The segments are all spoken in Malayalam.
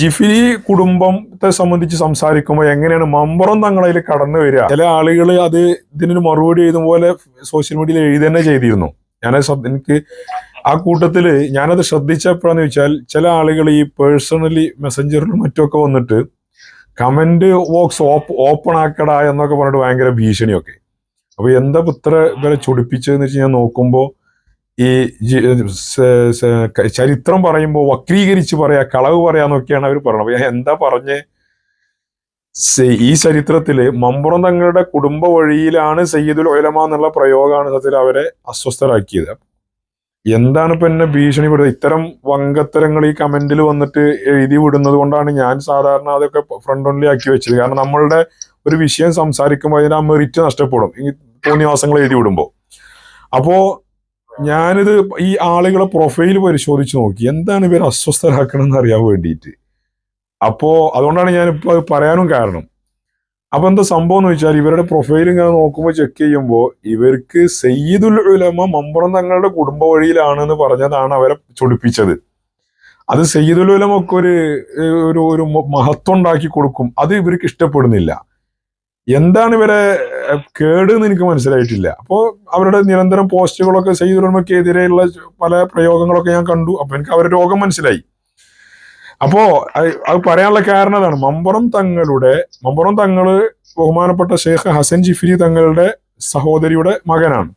ജിഫിരി കുടുംബത്തെ സംബന്ധിച്ച് സംസാരിക്കുമ്പോൾ എങ്ങനെയാണ് മമ്പറം തങ്ങളതിൽ കടന്നു വരിക? ചില ആളുകൾ അത് ഇതിനൊരു മറുപടി എഴുതും പോലെ സോഷ്യൽ മീഡിയയിൽ എഴുതി തന്നെ ചെയ്തിരുന്നു. ഞാൻ എനിക്ക് ആ കൂട്ടത്തിൽ ഞാനത് ശ്രദ്ധിച്ചപ്പോഴാന്ന് വെച്ചാൽ ചില ആളുകൾ ഈ പേഴ്സണലി മെസ്സഞ്ചറിലും മറ്റുമൊക്കെ വന്നിട്ട് കമന്റ് ബോക്സ് ഓപ്പൺ ആക്കടാ എന്നൊക്കെ പറഞ്ഞിട്ട് ഭയങ്കര ഭീഷണിയൊക്കെ. അപ്പോൾ എന്താ ഇത്ര ഇവരെ ചൊടിപ്പിച്ചതെന്ന് വെച്ച് ഞാൻ നോക്കുമ്പോ ഈ ചരിത്രം പറയുമ്പോൾ വക്രീകരിച്ച് പറയാ കളവ് പറയാന്നൊക്കെയാണ് അവർ പറയുന്നത് എന്താ പറഞ്ഞ്? ഈ ചരിത്രത്തിൽ മമ്പുറം തങ്ങളുടെ കുടുംബ വഴിയിലാണ് സയ്യിദുൽ ഒലമ എന്നുള്ള പ്രയോഗമാണ് സത്യത്തിൽ അവരെ അസ്വസ്ഥരാക്കിയത്. എന്താണ് ഇപ്പൊ എന്നെ ഭീഷണിപ്പെടുന്നത് ഇത്തരം വങ്കത്തരങ്ങൾ ഈ കമന്റിൽ വന്നിട്ട് എഴുതി വിടുന്നത് കൊണ്ടാണ് ഞാൻ സാധാരണ അതൊക്കെ ഫ്രണ്ട് ഓൺലി ആക്കി വെച്ചത്. കാരണം നമ്മളുടെ ഒരു വിഷയം സംസാരിക്കുമ്പോൾ അതിന് ആ മെറിറ്റ് നഷ്ടപ്പെടും. ഈ തോന്നിവാസങ്ങൾ എഴുതി വിടുമ്പോൾ അപ്പോ ഞാനിത് ഈ ആളുകളെ പ്രൊഫൈൽ പരിശോധിച്ച് നോക്കി. എന്താണ് ഇവർ അസ്വസ്ഥരാക്കണമെന്ന് അറിയാൻ വേണ്ടിയിട്ട് അപ്പോ അതുകൊണ്ടാണ് ഞാനിപ്പോ അത് പറയാനും കാരണം. അപ്പോൾ എന്താ സംഭവം എന്ന് വെച്ചാൽ ഇവരുടെ പ്രൊഫൈൽ ഇങ്ങനെ നോക്കുമ്പോൾ ചെക്ക് ചെയ്യുമ്പോൾ ഇവർക്ക് സയ്യിദുൽ ഉലമ മമ്പുറം തങ്ങളുടെ കുടുംബ വഴിയിലാണെന്ന് പറഞ്ഞതാണ് അവരെ ചൊടിപ്പിച്ചത്. അത് സയ്യിദുൽ ഉലമൊക്കെ ഒരു ഒരു മഹത്വം ഉണ്ടാക്കി കൊടുക്കും. അത് ഇവർക്ക് ഇഷ്ടപ്പെടുന്നില്ല. എന്താണ് ഇവരെ കേട് എന്ന് എനിക്ക് മനസ്സിലായിട്ടില്ല. അപ്പോൾ അവരുടെ നിരന്തരം പോസ്റ്റുകളൊക്കെ സയ്യിദുൽ ഉലമക്കെതിരെയുള്ള പല പ്രയോഗങ്ങളൊക്കെ ഞാൻ കണ്ടു. അപ്പൊ എനിക്ക് അവരുടെ രോഗം മനസ്സിലായി. അപ്പോ അത് പറയാനുള്ള കാരണം അതാണ്. മമ്പുറം തങ്ങളുടെ മമ്പുറം തങ്ങൾ ബഹുമാനപ്പെട്ട ഷെയ്ഖ് ഹസൻ ജിഫിരി തങ്ങളുടെ സഹോദരിയുടെ മകനാണ്.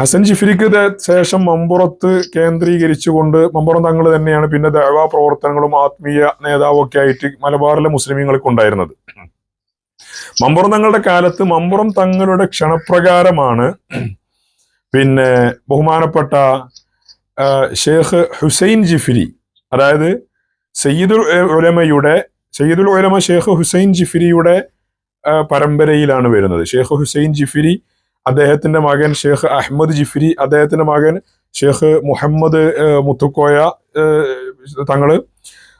ഹസൻ ജിഫിരിക്ക് ശേഷം മമ്പുറത്ത് കേന്ദ്രീകരിച്ചുകൊണ്ട് മമ്പുറം തങ്ങൾ തന്നെയാണ് പിന്നെ ദേവാ പ്രവർത്തനങ്ങളും ആത്മീയ നേതാവൊക്കെ ആയിട്ട് മലബാറിലെ മുസ്ലിമീങ്ങൾക്ക് ഉണ്ടായിരുന്നത്. മമ്പുറം തങ്ങളുടെ കാലത്ത് മമ്പുറം തങ്ങളുടെ ക്ഷണപ്രകാരമാണ് പിന്നെ ബഹുമാനപ്പെട്ട ഷേഖ് ഹുസൈൻ ജിഫിരി അതായത് സയ്യിദുൽ ഉലമയുടെ സയ്യിദുൽ ഉലമ ഷേഖ് ഹുസൈൻ ജിഫിരിയുടെ പരമ്പരയിലാണ് വരുന്നത്. ഷേഖ് ഹുസൈൻ ജിഫിരി അദ്ദേഹത്തിന്റെ മകൻ ഷേഖ് അഹമ്മദ് ജിഫിരി അദ്ദേഹത്തിന്റെ മകൻ ഷേഖ് മുഹമ്മദ് മുത്തുക്കോയ തങ്ങൾ.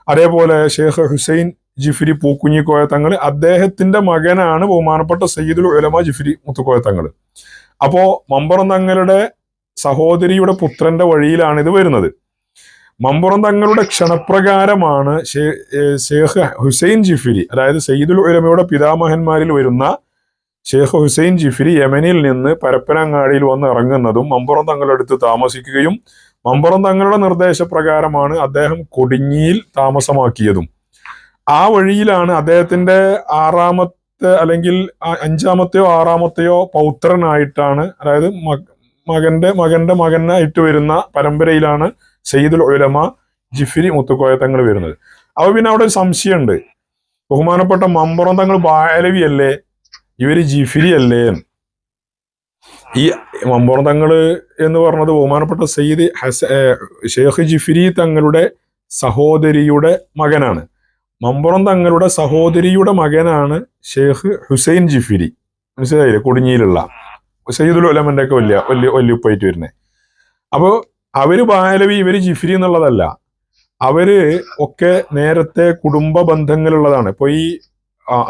അതേപോലെ ഷേഖ് ഹുസൈൻ ജിഫിരി പൂക്കുഞ്ഞിക്കോയ തങ്ങൾ അദ്ദേഹത്തിന്റെ മകനാണ് ബഹുമാനപ്പെട്ട സയ്യിദുൽ ഉലമ ജിഫിരി മുത്തുക്കോയ തങ്ങൾ അപ്പോ മമ്പറം തങ്ങളുടെ സഹോദരിയുടെ പുത്രന്റെ വഴിയിലാണ് ഇത് വരുന്നത്. മമ്പുറം തങ്ങളുടെ ക്ഷണപ്രകാരമാണ് ഷേഖ് ഹുസൈൻ ജിഫിരി അതായത് സയ്യിദുൽ ഉലമയുടെ പിതാമഹന്മാരിൽ വരുന്ന ഷേഖ് ഹുസൈൻ ജിഫിരി യമനിൽ നിന്ന് പരപ്പനങ്ങാടിയിൽ വന്ന് ഇറങ്ങുന്നതും മമ്പുറം തങ്ങളുടെ അടുത്ത് താമസിക്കുകയും മമ്പുറം തങ്ങളുടെ നിർദ്ദേശപ്രകാരമാണ് അദ്ദേഹം കൊടിഞ്ഞിയിൽ താമസമാക്കിയതും. ആ വഴിയിലാണ് അദ്ദേഹത്തിന്റെ ആറാമത്തെ അല്ലെങ്കിൽ അഞ്ചാമത്തെയോ ആറാമത്തെയോ പൗത്രനായിട്ടാണ് അതായത് മകന്റെ മകന്റെ മകനായിട്ട് വരുന്ന പരമ്പരയിലാണ് സയ്യിദുൽ ഉലമ ജിഫിരി മുത്തുക്കോയ തങ്ങൾ വരുന്നത്. അപ്പൊ പിന്നെ അവിടെ ഒരു സംശയമുണ്ട്. ബഹുമാനപ്പെട്ട മമ്പുറം തങ്ങൾ ബാലവി അല്ലേ? ഇവർ ജിഫിരി അല്ലേ ഈ മമ്പുറം തങ്ങൾ എന്ന് പറഞ്ഞത് ബഹുമാനപ്പെട്ട സയ്യിദ് ഹസ ഷെയ്ഖ് ജിഫിരി തങ്ങളുടെ സഹോദരിയുടെ മകനാണ്. മമ്പുറം തങ്ങളുടെ സഹോദരിയുടെ മകനാണ് ഷെയ്ഖ് ഹുസൈൻ ജിഫിരി. മനസ്സിലായില്ലേ? കുടുങ്ങിയിലുള്ള സയ്യിദുൽ ഉലമന്റെ ഒക്കെ വലിയ വലിയ വലിയ ഉപ്പായിട്ട് വരുന്നത് അപ്പോൾ അവർ ബാലവി ഇവർ ജിഫിരി എന്നുള്ളതല്ല. അവർ ഒക്കെ നേരത്തെ കുടുംബ ബന്ധങ്ങളുള്ളതാണ്. ഇപ്പൊ ഈ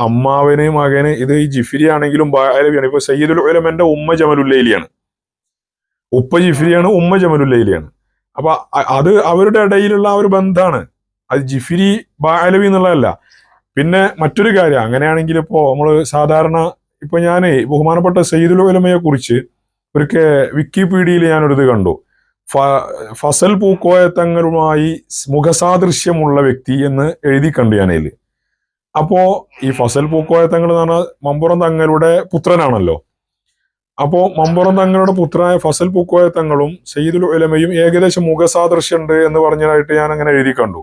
അമ്മാവന് മകന് ഇത് ഈ ജിഫിരി ആണെങ്കിലും ബാലവിയാണ് ഇപ്പൊ സയ്യിദുൽ ഉലമന്റെ ഉമ്മ ജമലുല്ലയിലിയാണ് ഉപ്പ ജിഫിരിയാണ് ഉമ്മ ജമലുല്ലയിലിയാണ് അപ്പൊ അത് അവരുടെ ഇടയിലുള്ള ആ ഒരു ബന്ധമാണ് അത് ജിഫിരി ബാലവി എന്നുള്ളതല്ല. പിന്നെ മറ്റൊരു കാര്യം അങ്ങനെയാണെങ്കിൽ ഇപ്പോൾ നമ്മൾ സാധാരണ ഇപ്പൊ ഞാൻ ബഹുമാനപ്പെട്ട സയ്യിദുൽ ഉലമയെ കുറിച്ച് ഒരിക്കൽ വിക്കിപീഡിയയിൽ ഞാനൊരിത് കണ്ടു. ഫസൽ പൂക്കോയ തങ്ങളുമായി മുഖസാദൃശ്യമുള്ള വ്യക്തി എന്ന് എഴുതി കണ്ടു ഞാനതിൽ. അപ്പോ ഈ ഫസൽ പൂക്കോയ തങ്ങൾ എന്ന് പറഞ്ഞാൽ മമ്പുറം തങ്ങളുടെ പുത്രനാണല്ലോ. അപ്പോ മമ്പുറം തങ്ങളുടെ പുത്രനായ ഫസൽ പൂക്കോയ തങ്ങളും സയ്യിദുൽ ഉലമയും ഏകദേശം മുഖസാദൃശ്യമുണ്ട് എന്ന് പറഞ്ഞതായിട്ട് ഞാൻ അങ്ങനെ എഴുതി കണ്ടു.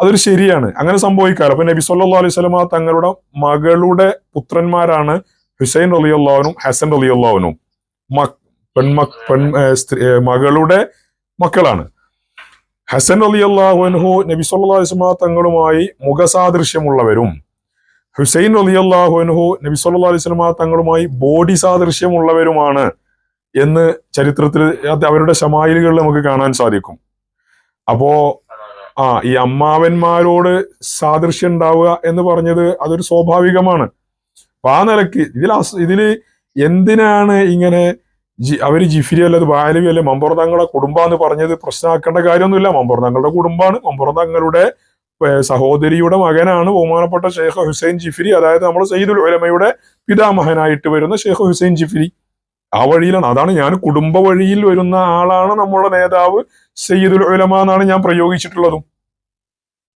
അതൊരു ശരിയാണ്. അങ്ങനെ സംഭവിക്കാറ്. അപ്പൊ നബി സല്ലു അലൈഹി സ്വലമ തങ്ങളുടെ മകളുടെ പുത്രന്മാരാണ് ഹുസൈൻ റളിയല്ലാഹുനും ഹസൻ അലി മക് പെൺമക് പെൺ മകളുടെ മക്കളാണ്. ഹസൻ അലി അൻഹു നബി സല്ലു അലൈഹി വസല്ലമ തങ്ങളുമായി മുഖസാദൃശ്യമുള്ളവരും. ഹുസൈൻ അലി അൻഹു നബി സല്ലു അലൈഹി വസല്ലമ തങ്ങളുമായി ബോഡി സാദൃശ്യമുള്ളവരുമാണ് എന്ന് ചരിത്രത്തിൽ അവരുടെ ശമായിലുകളിൽ നമുക്ക് കാണാൻ സാധിക്കും. അപ്പോ ആ ഈ അമ്മാവന്മാരോട് സാദൃശ്യം ഉണ്ടാവുക എന്ന് പറഞ്ഞത് അതൊരു സ്വാഭാവികമാണ്. അപ്പൊ ആ നിലയ്ക്ക് ഇതിൽ ഇതിൽ എന്തിനാണ് ഇങ്ങനെ ജി- അവർ ജിഫിരി അല്ല അത് ബാലവി അല്ലെ മമ്പുറ തങ്ങളുടെ കുടുംബാന്ന് പറഞ്ഞത് പ്രശ്നമാക്കേണ്ട കാര്യമൊന്നുമില്ല. മമ്പുറ തങ്ങളുടെ കുടുംബാണ്. മമ്പുറ തങ്ങളുടെ സഹോദരിയുടെ മകനാണ് ബഹുമാനപ്പെട്ട ഷെയ്ഖ് ഹുസൈൻ ജിഫിരി. അതായത് നമ്മൾ സയ്യിദുൽ ഉലമയുടെ പിതാമഹനായിട്ട് വരുന്ന ഷെയ്ഖ് ഹുസൈൻ ജിഫിരി. ആ വഴിയിലാണ്. അതാണ് ഞാൻ കുടുംബ വഴിയിൽ വരുന്ന ആളാണ് നമ്മുടെ നേതാവ് സയ്യിദുൽ ഉലമ എന്നാണ് ഞാൻ പ്രയോഗിച്ചിട്ടുള്ളതും.